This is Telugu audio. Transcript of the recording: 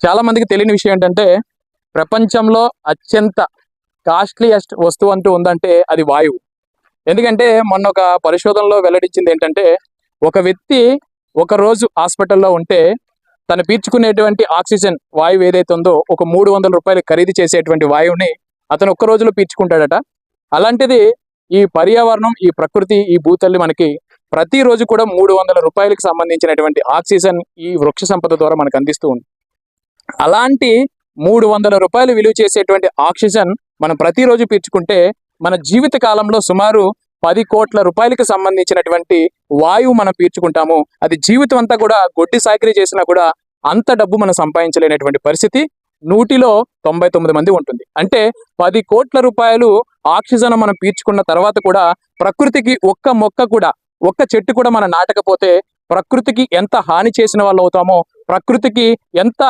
చాలా మందికి తెలియని విషయం ఏంటంటే ప్రపంచంలో అత్యంత కాస్ట్లీయెస్ట్ వస్తువు అంటూ ఉందంటే అది వాయువు. ఎందుకంటే మొన్న ఒక పరిశోధనలో వెల్లడించింది ఏంటంటే ఒక వ్యక్తి ఒక రోజు హాస్పిటల్లో ఉంటే తను పీల్చుకునేటువంటి ఆక్సిజన్ వాయువు ఏదైతే ఉందో ఒక మూడు వందల రూపాయలు ఖరీదు చేసేటువంటి వాయువుని అతను ఒక్క రోజులో పీల్చుకుంటాడట. అలాంటిది ఈ పర్యావరణం ఈ ప్రకృతి ఈ భూతల్లి మనకి ప్రతిరోజు కూడా మూడు వందల రూపాయలకు సంబంధించినటువంటి ఆక్సిజన్ ఈ వృక్ష సంపద ద్వారా మనకు అందిస్తూ ఉంది. అలాంటి మూడు వందల రూపాయలు విలువ చేసేటువంటి ఆక్సిజన్ మనం ప్రతిరోజు పీల్చుకుంటే మన జీవిత కాలంలో సుమారు పది కోట్ల రూపాయలకు సంబంధించినటువంటి వాయువు మనం పీల్చుకుంటాము. అది జీవితం అంతా కూడా గొడ్డి సాకిరీ చేసినా కూడా అంత డబ్బు మనం సంపాదించలేనటువంటి పరిస్థితి నూటిలో తొంభై తొమ్మిది మంది ఉంటుంది. అంటే పది కోట్ల రూపాయలు ఆక్సిజన్ మనం పీల్చుకున్న తర్వాత కూడా ప్రకృతికి ఒక్క మొక్క కూడా ఒక్క చెట్టు కూడా మనం నాటకపోతే ప్రకృతికి ఎంత హాని చేసిన వాళ్ళు అవుతామో ప్రకృతికి ఎంత